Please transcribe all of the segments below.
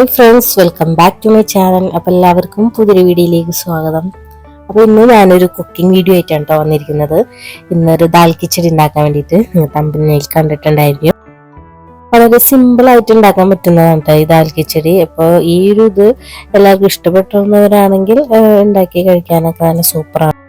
Hi friends welcome back to my channel. അപ്പോൾ എല്ലാവർക്കും പുതിയൊരു വീഡിയോയിലേക്ക് സ്വാഗതം. അപ്പോൾ ഇന്ന് ഞാനൊരു കുക്കിംഗ് വീഡിയോ ആയിട്ടാണ് കേട്ടോ വന്നിരിക്കുന്നത്. ഇന്നൊരു ദാൽ കിച്ചടി ഉണ്ടാക്കാൻ വേണ്ടിയിട്ട് നിങ്ങൾ തമ്പിൽ കണ്ടിട്ടുണ്ടായിരിക്കും. വളരെ സിമ്പിളായിട്ട് ഉണ്ടാക്കാൻ പറ്റുന്നതാണ് കേട്ടോ ഈ ദാൽ കിച്ചടി. അപ്പോൾ ഈ ഒരു ഇത് എല്ലാവർക്കും ഇഷ്ടപ്പെട്ടുന്നവരാണെങ്കിൽ ഉണ്ടാക്കി കഴിക്കാനൊക്കെ നല്ല സൂപ്പറാണ്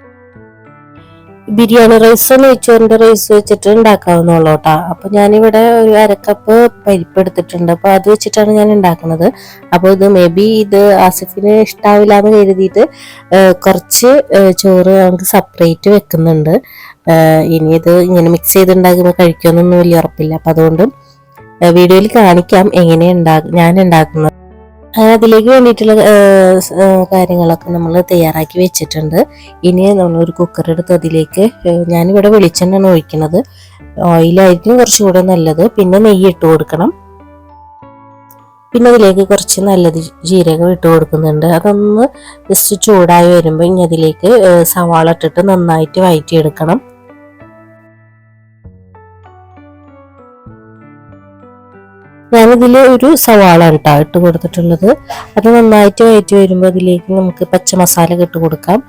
ബിരിയാണി റൈസ് നെയ്ച്ചോറിന്റെ റൈസ് വെച്ചിട്ട് ഉണ്ടാക്കാവുന്നുള്ളൂ കേട്ടോ അപ്പൊ ഞാനിവിടെ ഒരു അരക്കപ്പ് പരിപ്പ് എടുത്തിട്ടുണ്ട്. അപ്പൊ അത് വെച്ചിട്ടാണ് ഞാൻ ഉണ്ടാക്കുന്നത്. അപ്പൊ ഇത് മേ ബി ഇത് ആസിഫിന് ഇഷ്ടാവില്ല എന്ന് കരുതിയിട്ട് കുറച്ച് ചോറ് നമുക്ക് സെപ്പറേറ്റ് വെക്കുന്നുണ്ട്. ഇനി ഇത് ഇങ്ങനെ മിക്സ് ചെയ്ത് ഉണ്ടാക്കുമ്പോൾ കഴിക്കുമെന്നൊന്നും വലിയ ഉറപ്പില്ല. അപ്പൊ അതുകൊണ്ട് വീഡിയോയിൽ കാണിക്കാം എങ്ങനെ ഉണ്ടാ ഞാൻ ഉണ്ടാക്കുന്നത്. അങ്ങനെ അതിലേക്ക് വേണ്ടിയിട്ടുള്ള കാര്യങ്ങളൊക്കെ നമ്മൾ തയ്യാറാക്കി വെച്ചിട്ടുണ്ട്. ഇനി നമ്മൾ ഒരു കുക്കർ എടുത്ത് അതിലേക്ക് ഞാനിവിടെ വെളിച്ചെണ്ണയാണ് ഒഴിക്കുന്നത് ഓയിലായിരിക്കും കുറച്ചുകൂടെ നല്ലത്. പിന്നെ നെയ്യ് ഇട്ട് കൊടുക്കണം. പിന്നെ അതിലേക്ക് കുറച്ച് നല്ലത് ജീരകം ഇട്ട് കൊടുക്കുന്നുണ്ട്. അതൊന്ന് ജസ്റ്റ് ചൂടായി വരുമ്പോൾ ഇനി അതിലേക്ക് സവാള ഇട്ടിട്ട് നന്നായിട്ട് വഴറ്റിയെടുക്കണം ഞാനിതിൽ ഒരു സവാള കേട്ടോ ഇട്ട് കൊടുത്തിട്ടുള്ളത്. അത് നന്നായിട്ട് വയറ്റി വരുമ്പോൾ അതിലേക്ക് നമുക്ക് പച്ചമസാല ഇട്ട് കൊടുക്കാം.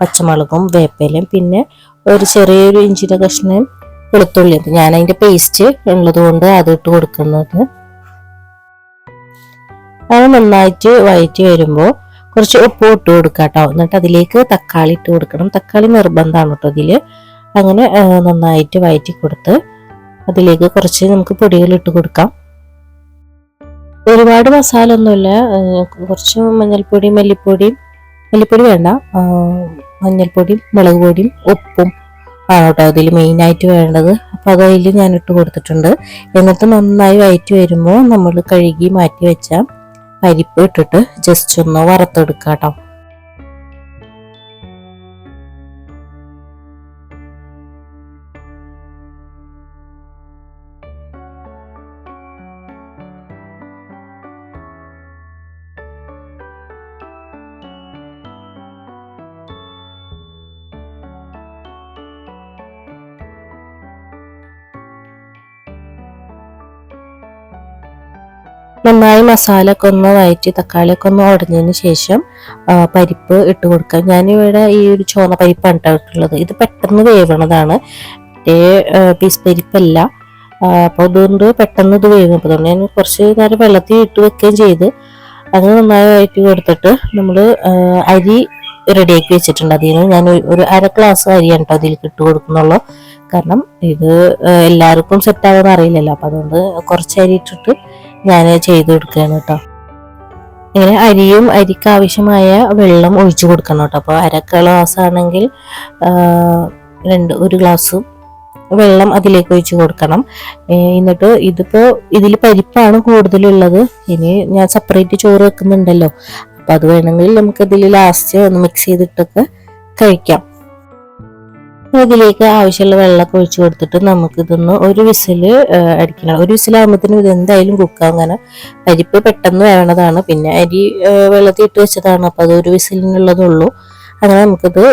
പച്ചമുളകും വേപ്പയിലും പിന്നെ ഒരു ചെറിയൊരു ഇഞ്ചിയുടെ കഷ്ണം വെളുത്തുള്ളി ഞാൻ അതിന്റെ പേസ്റ്റ് ഉള്ളത് കൊണ്ട് അത് ഇട്ട് കൊടുക്കുന്നത്. അത് നന്നായിട്ട് വയറ്റി വരുമ്പോൾ കുറച്ച് ഉപ്പ് ഇട്ട് കൊടുക്കാം കേട്ടോ എന്നിട്ട് അതിലേക്ക് തക്കാളി ഇട്ട് കൊടുക്കണം. തക്കാളി നിർബന്ധമാണ് കേട്ടോ അതിൽ അങ്ങനെ നന്നായിട്ട് വയറ്റി കൊടുത്ത് അതിലേക്ക് കുറച്ച് നമുക്ക് പൊടികൾ ഇട്ട് കൊടുക്കാം. ഒരുപാട് മസാല ഒന്നുമില്ല കുറച്ച് മഞ്ഞൾപ്പൊടി മല്ലിപ്പൊടിയും മല്ലിപ്പൊടി വേണ്ട. മഞ്ഞൾപ്പൊടി മഞ്ഞൾപ്പൊടിയും മുളക് പൊടിയും ഉപ്പും ആണ് കേട്ടോ അതിൽ മെയിനായിട്ട് വേണ്ടത്. അപ്പം അത് അതിൽ ഞാൻ ഇട്ട് കൊടുത്തിട്ടുണ്ട്. എന്നിട്ട് നന്നായി വയറ്റി വരുമ്പോൾ നമ്മൾ കഴുകി മാറ്റി വെച്ച പരിപ്പ് ഇട്ടിട്ട് ജസ്റ്റ് ഒന്ന് വറുത്തെടുക്കാം കേട്ടോ നന്നായി മസാല ഒക്കെ ഒന്ന് വയറ്റി തക്കാളിയൊക്കെ ഒന്ന് ഉടഞ്ഞതിന് ശേഷം പരിപ്പ് ഇട്ട് കൊടുക്കാം. ഞാനിവിടെ ഈ ഒരു ചുവന്ന പരിപ്പാണ് ട്ടോ ഇട്ടുള്ളത്. ഇത് പെട്ടെന്ന് വേവണതാണ്. മറ്റേ പീസ് പരിപ്പല്ല. അപ്പോൾ അതുകൊണ്ട് പെട്ടെന്ന് ഇത് വേവും. അപ്പോൾ അതുകൊണ്ട് ഞാൻ കുറച്ച് നേരം വെള്ളത്തിൽ ഇട്ട് വെക്കുകയും ചെയ്ത് അത് നന്നായി വയറ്റി കൊടുത്തിട്ട് നമ്മൾ അരി റെഡിയാക്കി വെച്ചിട്ടുണ്ട്. അതിൽ ഞാൻ ഒരു- അര ഗ്ലാസ് അരിയാണ് കേട്ടോ അതിലേക്ക് ഇട്ട് കൊടുക്കുന്നുള്ളൂ. കാരണം ഇത് എല്ലാവർക്കും സെറ്റ് ആവുമെന്ന് അറിയില്ലല്ലോ. അപ്പം അതുകൊണ്ട് കുറച്ച് അരി ഇട്ടിട്ട് ഞാൻ ചെയ്ത് കൊടുക്കുകയാണ് കേട്ടോ. ഇങ്ങനെ അരിയും അരിക്ക് ആവശ്യമായ വെള്ളം ഒഴിച്ചു കൊടുക്കണം കേട്ടോ. അപ്പോൾ അര ഗ്ലാസ് ആണെങ്കിൽ രണ്ട് ഒരു ഗ്ലാസ് വെള്ളം അതിലേക്ക് ഒഴിച്ച് കൊടുക്കണം. എന്നിട്ട് ഇതിപ്പോൾ ഇതിൽ പരിപ്പാണ് കൂടുതലുള്ളത്. ഇനി ഞാൻ സെപ്പറേറ്റ് ചോറ് വെക്കുന്നുണ്ടല്ലോ. അപ്പോൾ അത് വേണമെങ്കിൽ നമുക്ക് ഇതിൽ ലാസ്റ്റ് ഒന്ന് മിക്സ് ചെയ്തിട്ടൊക്കെ കഴിക്കാം. ഇതിലേക്ക് ആവശ്യമുള്ള വെള്ളമൊക്കെ ഒഴിച്ചു കൊടുത്തിട്ട് നമുക്ക് ഇതൊന്ന് ഒരു വിസിൽ അടിക്കണം. ഒരു വിസിലാകുമ്പോഴത്തേനും ഇത് എന്തായാലും കുക്കാവും അങ്ങനെ പരിപ്പ് പെട്ടെന്ന് വേണതാണ് പിന്നെ അരി വെള്ളത്തിൽ ഇട്ട് വെച്ചതാണ്. അപ്പോൾ അത് ഒരു വിസിലിനുള്ളതുള്ളൂ. അങ്ങനെ നമുക്കിത്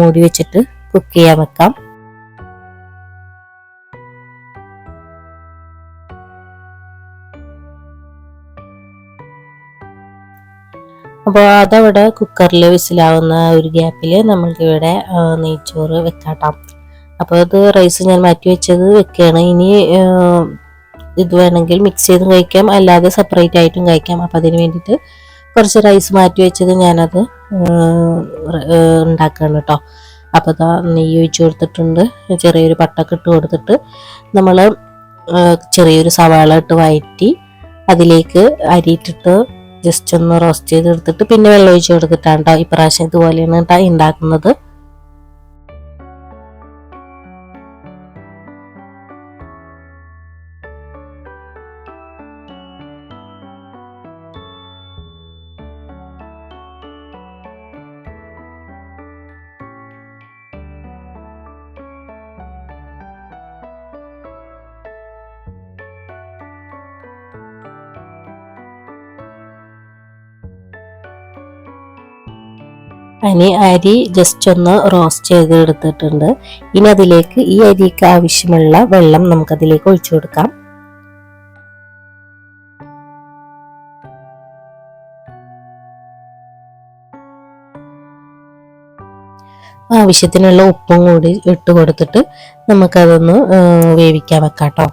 മൂടി വെച്ചിട്ട് കുക്ക് ചെയ്യാൻ വെക്കാം. അപ്പോൾ അതവിടെ കുക്കറിൽ വിസിലാവുന്ന ഒരു ഗ്യാപ്പിൽ നമ്മൾക്കിവിടെ നെയ്ച്ചോറ് വെക്കാട്ടാം. അപ്പോൾ അത് റൈസ് ഞാൻ മാറ്റി വെച്ചത് വെക്കുകയാണ് ഇനി ഇത് വേണമെങ്കിൽ മിക്സ് ചെയ്തും കഴിക്കാം. അല്ലാതെ സെപ്പറേറ്റ് ആയിട്ടും കഴിക്കാം. അപ്പോൾ അതിന് വേണ്ടിയിട്ട് കുറച്ച് റൈസ് മാറ്റി വെച്ചത് ഞാനത് ഉണ്ടാക്കുകയാണ് കേട്ടോ. അപ്പോൾ അതാ നെയ്യ് ഒഴിച്ച് കൊടുത്തിട്ടുണ്ട്. ചെറിയൊരു പട്ടൊക്കെ ഇട്ട് കൊടുത്തിട്ട് നമ്മൾ ചെറിയൊരു സവാള ഇട്ട് വഴറ്റി അതിലേക്ക് അരിയിട്ടിട്ട് ജസ്റ്റ് ഒന്ന് റോസ്റ്റ് ചെയ്തെടുത്തിട്ട് പിന്നെ വെള്ളം ഒഴിച്ച് കൊടുത്തിട്ടാണ് ട്ടോ ഇപ്രാവശ്യം ഇതുപോലെയാണ് കേട്ടോ ഉണ്ടാക്കുന്നത് ഇനി അരി ജസ്റ്റ് ഒന്ന് റോസ്റ്റ് ചെയ്ത് എടുത്തിട്ടുണ്ട് ഇനി അതിലേക്ക് ഈ അരിക്ക് ആവശ്യമുള്ള വെള്ളം നമുക്കതിലേക്ക് ഒഴിച്ചു കൊടുക്കാം. ആവശ്യത്തിനുള്ള ഉപ്പും കൂടി ഇട്ട് കൊടുത്തിട്ട് നമുക്കതൊന്ന് വേവിക്കാൻ വെക്കാം കേട്ടോ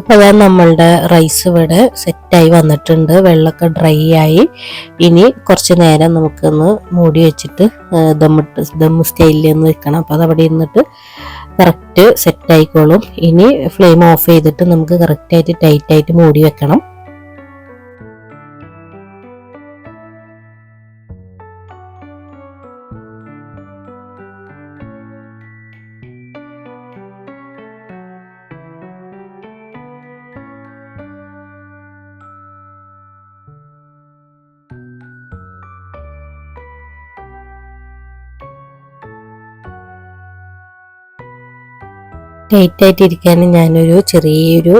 അപ്പോൾ ഞാൻ നമ്മളുടെ റൈസ് ഇവിടെ സെറ്റായി വന്നിട്ടുണ്ട്. വെള്ളമൊക്കെ ഡ്രൈ ആയി. ഇനി കുറച്ച് നേരം നമുക്കൊന്ന് മൂടി വെച്ചിട്ട് ദമ്മിട്ട് ദം സ്റ്റൈലിൽ ഒന്ന് വെക്കണം. അപ്പോൾ അതവിടെ ഇരുന്നിട്ട് കറക്റ്റ് സെറ്റായിക്കോളും ഇനി ഫ്ലെയിം ഓഫ് ചെയ്തിട്ട് നമുക്ക് കറക്റ്റായിട്ട് ടൈറ്റായിട്ട് മൂടി വെക്കണം. ടൈറ്റ് ആയിട്ട് ഇരിക്കാൻ ഞാനൊരു ചെറിയൊരു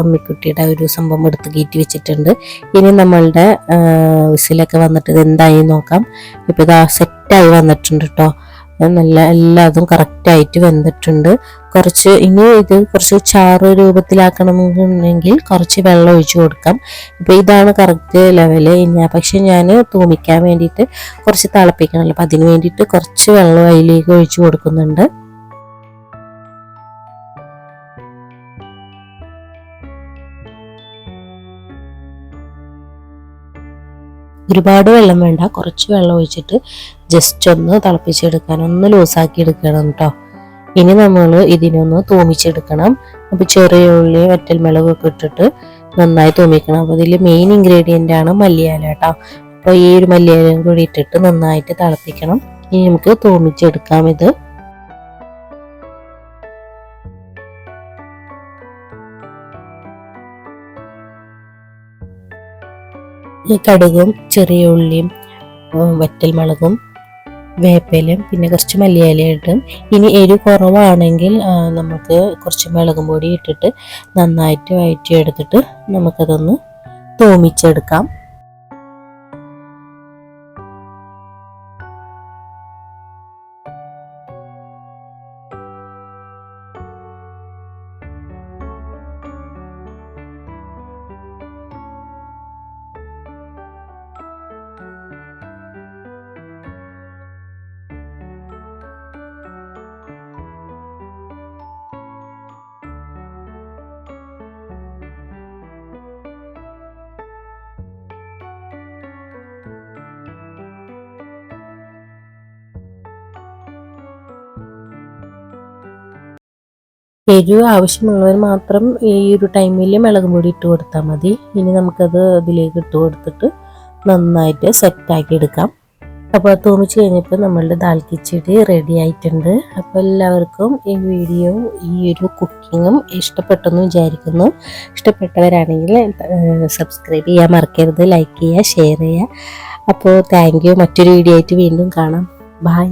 അമ്മിക്കുട്ടിയുടെ ഒരു സംഭവം എടുത്ത് കയറ്റി വെച്ചിട്ടുണ്ട്. ഇനി നമ്മളുടെ വിസിലൊക്കെ വന്നിട്ട് ഇത് എന്തായി നോക്കാം. ഇപ്പം ഇതാ സെറ്റായി വന്നിട്ടുണ്ട് കേട്ടോ നല്ല എല്ലാതും കറക്റ്റായിട്ട് വെന്തിട്ടുണ്ട്. കുറച്ച് ഇനി ഇത് കുറച്ച് ചാറ് രൂപത്തിലാക്കണമെന്നുണ്ടെങ്കിൽ കുറച്ച് വെള്ളം ഒഴിച്ചു കൊടുക്കാം. ഇപ്പം ഇതാണ് കറക്റ്റ് ലെവൽ ഇനി പക്ഷെ ഞാൻ തൂമിക്കാൻ വേണ്ടിയിട്ട് കുറച്ച് തിളപ്പിക്കണമല്ലോ അപ്പം അതിന് വേണ്ടിയിട്ട് കുറച്ച് വെള്ളം അതിലേക്ക് ഒഴിച്ചു കൊടുക്കുന്നുണ്ട്. ഒരുപാട് വെള്ളം വേണ്ട. കുറച്ച് വെള്ളം ഒഴിച്ചിട്ട് ജസ്റ്റ് ഒന്ന് തിളപ്പിച്ചെടുക്കാൻ ഒന്ന് ലൂസാക്കി എടുക്കണം കേട്ടോ ഇനി നമ്മൾ ഇതിനൊന്ന് തൂമിച്ചെടുക്കണം. അപ്പോൾ ചെറിയ ഉള്ളി വറ്റൽമുളകൊക്കെ ഇട്ടിട്ട് നന്നായി തൂമിക്കണം. അപ്പോൾ ഇതിൽ മെയിൻ ഇൻഗ്രീഡിയന്റ് ആണ് മല്ലിയാല കേട്ടോ അപ്പോൾ ഈ ഒരു മല്ലിയാലയും കൂടി ഇട്ടിട്ട് നന്നായിട്ട് തിളപ്പിക്കണം. ഇനി നമുക്ക് തൂമിച്ചെടുക്കാം ഇത്. കടുകും ചെറിയ ഉള്ളിയും വറ്റൽമുളകും വേപ്പിലും പിന്നെ കുറച്ച് മല്ലിയിലയും ഇട്ടും ഇനി എരി കുറവാണെങ്കിൽ നമുക്ക് കുറച്ച് മുളകും പൊടി ഇട്ടിട്ട് നന്നായിട്ട് വയറ്റിയെടുത്തിട്ട് നമുക്കതൊന്ന് തൂമിച്ചെടുക്കാം. എരിവ് ആവശ്യമുള്ളവർ മാത്രം ഈ ഒരു ടൈമിൽ മുളകും പൊടി ഇട്ട് കൊടുത്താൽ മതി. ഇനി നമുക്കത് അതിലേക്ക് ഇട്ട് കൊടുത്തിട്ട് നന്നായിട്ട് സെറ്റാക്കി എടുക്കാം. അപ്പോൾ തോമിച്ച് കഴിഞ്ഞപ്പോൾ നമ്മളുടെ ദാൽ കിച്ചടി റെഡി ആയിട്ടുണ്ട്. അപ്പോൾ എല്ലാവർക്കും ഈ വീഡിയോ ഈ ഒരു കുക്കിങ്ങും ഇഷ്ടപ്പെട്ടെന്ന് വിചാരിക്കുന്നു. ഇഷ്ടപ്പെട്ടവരാണെങ്കിൽ സബ്സ്ക്രൈബ് ചെയ്യാൻ മറക്കരുത് ലൈക്ക് ചെയ്യുക ഷെയർ ചെയ്യുക. അപ്പോൾ താങ്ക് യു മറ്റൊരു വീഡിയോ ആയിട്ട് വീണ്ടും കാണാം. ബായ്